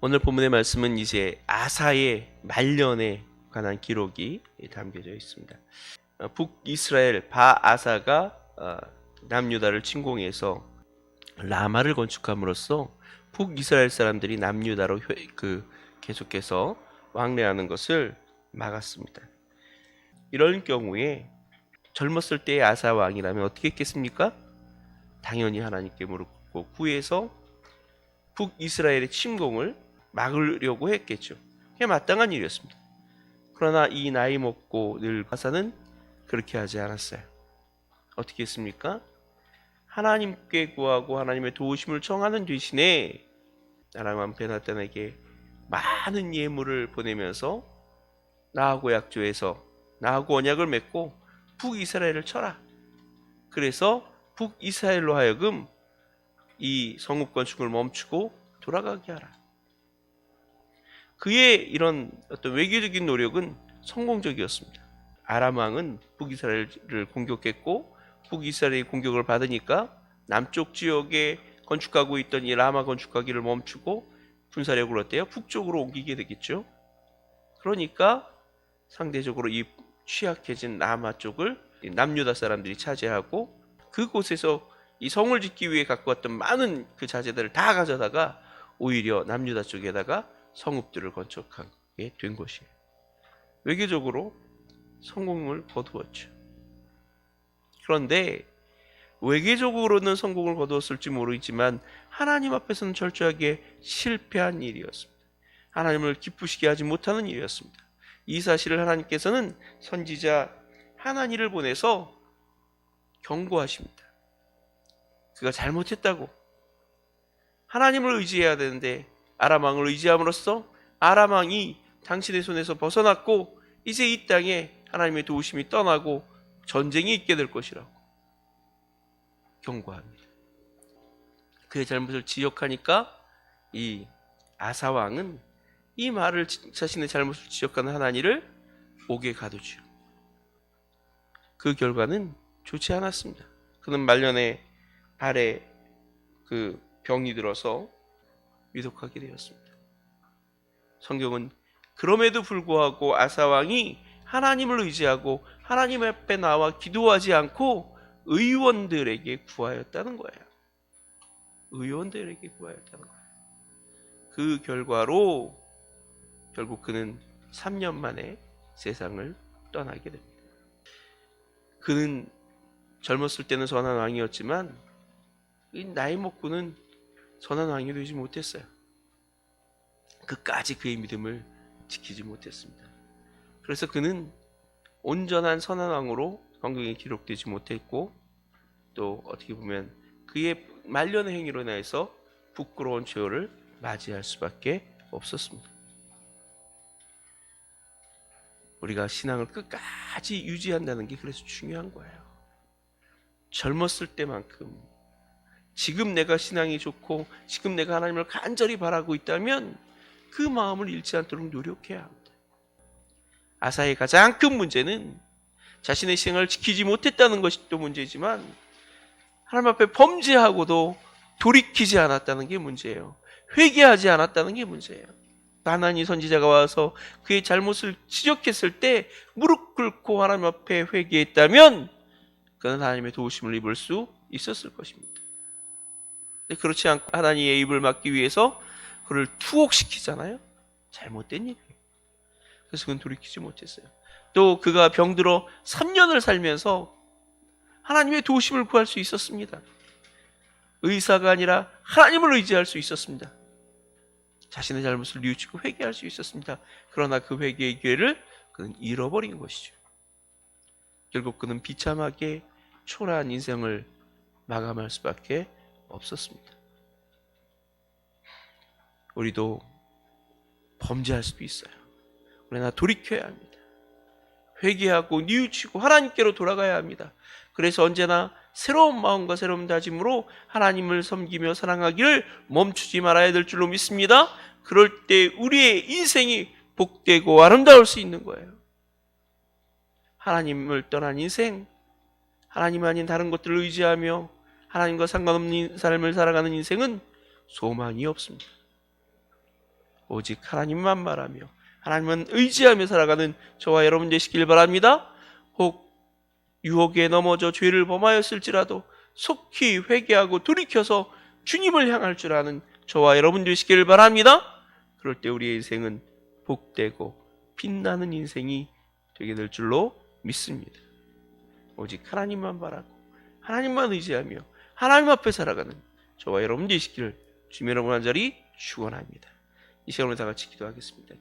오늘 본문의 말씀은 이제 아사의 말년에 관한 기록이 담겨져 있습니다. 어, 북이스라엘 바아사가 어, 남유다를 침공해서 라마를 건축함으로써 북이스라엘 사람들이 남유다로 회- 그 계속해서 왕래하는 것을 막았습니다. 이런 경우에 젊었을 때의 아사 왕이라면 어떻게 했겠습니까? 당연히 하나님께 꿇고 구해서 북이스라엘의 침공을 막으려고 했겠죠. 그게 마땅한 일이었습니다. 그러나 이 나이 먹고 늘 아사는 그렇게 하지 않았어요. 어떻게 했습니까? 하나님께 구하고 하나님의 도우심을 청하는 대신에 나라만 베나단에게 많은 예물을 보내면서 나하고 약조해서 나하고 언약을 맺고 북이스라엘을 쳐라. 그래서 북이스라엘로 하여금 이 성읍 건축을 멈추고 돌아가게 하라. 그의 이런 어떤 외교적인 노력은 성공적이었습니다. 아람 왕은 북이스라엘을 공격했고 북이스라엘이 공격을 받으니까 남쪽 지역에 건축하고 있던 이 라마 건축하기를 멈추고 군사력을 어때요? 북쪽으로 옮기게 되겠죠. 그러니까 상대적으로 이 취약해진 라마 쪽을 이 남유다 사람들이 차지하고 그곳에서 이 성을 짓기 위해 갖고 왔던 많은 그 자재들을 다 가져다가 오히려 남유다 쪽에다가 성읍들을 건축하게 된 것이에요. 외교적으로 성공을 거두었죠. 그런데 외계적으로는 성공을 거두었을지 모르지만 하나님 앞에서는 철저하게 실패한 일이었습니다. 하나님을 기쁘시게 하지 못하는 일이었습니다. 이 사실을 하나님께서는 선지자 하나니를 보내서 경고하십니다. 그가 잘못했다고. 하나님을 의지해야 되는데 아람 왕을 의지함으로써 아람 왕이 당신의 손에서 벗어났고 이제 이 땅에 하나님의 도우심이 떠나고 전쟁이 있게 될 것이라고 경고합니다. 그의 잘못을 지적하니까 이 아사 왕은 이 말을 지- 자신의 잘못을 지적하는 하나니를 옥에 가두죠. 그 결과는 좋지 않았습니다. 그는 말년에 발에 그 병이 들어서 위독하게 되었습니다. 성경은 그럼에도 불구하고 아사 왕이 하나님을 의지하고 하나님 앞에 나와 기도하지 않고 의원들에게 구하였다는 거예요. 의원들에게 구하였다는 거예요. 그 결과로 결국 그는 3년 만에 세상을 떠나게 됩니다. 그는 젊었을 때는 선한 왕이었지만 이 나이 먹고는 선한 왕이 되지 못했어요. 끝까지 그의 믿음을 지키지 못했습니다. 그래서 그는 온전한 선한 왕으로 성경에 기록되지 못했고 또 어떻게 보면 그의 말년의 행위로 인해서 부끄러운 죄를 맞이할 수밖에 없었습니다. 우리가 신앙을 끝까지 유지한다는 게 그래서 중요한 거예요. 젊었을 때만큼 지금 내가 신앙이 좋고 지금 내가 하나님을 간절히 바라고 있다면 그 마음을 잃지 않도록 노력해야 합니다. 아사의 가장 큰 문제는 자신의 신앙을 지키지 못했다는 것이 또 문제지만 하나님 앞에 범죄하고도 돌이키지 않았다는 게 문제예요. 회개하지 않았다는 게 문제예요. 하나님 선지자가 와서 그의 잘못을 지적했을 때 무릎 꿇고 하나님 앞에 회개했다면 그는 하나님의 도우심을 입을 수 있었을 것입니다. 그렇지 않고 하나님의 입을 막기 위해서 그를 투옥시키잖아요. 잘못된 일이에요. 그래서 그는 돌이키지 못했어요. 또 그가 병들어 3년을 살면서 하나님의 도우심을 구할 수 있었습니다. 의사가 아니라 하나님을 의지할 수 있었습니다. 자신의 잘못을 뉘우치고 회개할 수 있었습니다. 그러나 그 회개의 기회를 그는 잃어버린 것이죠. 결국 그는 비참하게 초라한 인생을 마감할 수밖에 없었습니다. 우리도 범죄할 수도 있어요. 그러나 돌이켜야 합니다. 회개하고 뉘우치고 하나님께로 돌아가야 합니다. 그래서 언제나 새로운 마음과 새로운 다짐으로 하나님을 섬기며 사랑하기를 멈추지 말아야 될 줄로 믿습니다. 그럴 때 우리의 인생이 복되고 아름다울 수 있는 거예요. 하나님을 떠난 인생, 하나님 아닌 다른 것들을 의지하며 하나님과 상관없는 삶을 살아가는 인생은 소망이 없습니다. 오직 하나님만 말하며 하나님만 의지하며 살아가는 저와 여러분 되시길 바랍니다. 혹 유혹에 넘어져 죄를 범하였을지라도 속히 회개하고 돌이켜서 주님을 향할 줄 아는 저와 여러분 되시길 바랍니다. 그럴 때 우리의 인생은 복되고 빛나는 인생이 되게 될 줄로 믿습니다. 오직 하나님만 바라고 하나님만 의지하며 하나님 앞에 살아가는 저와 여러분 되시기를 주님 여러분 한 자리 축원합니다. 이 시간을 다 같이 기도하겠습니다.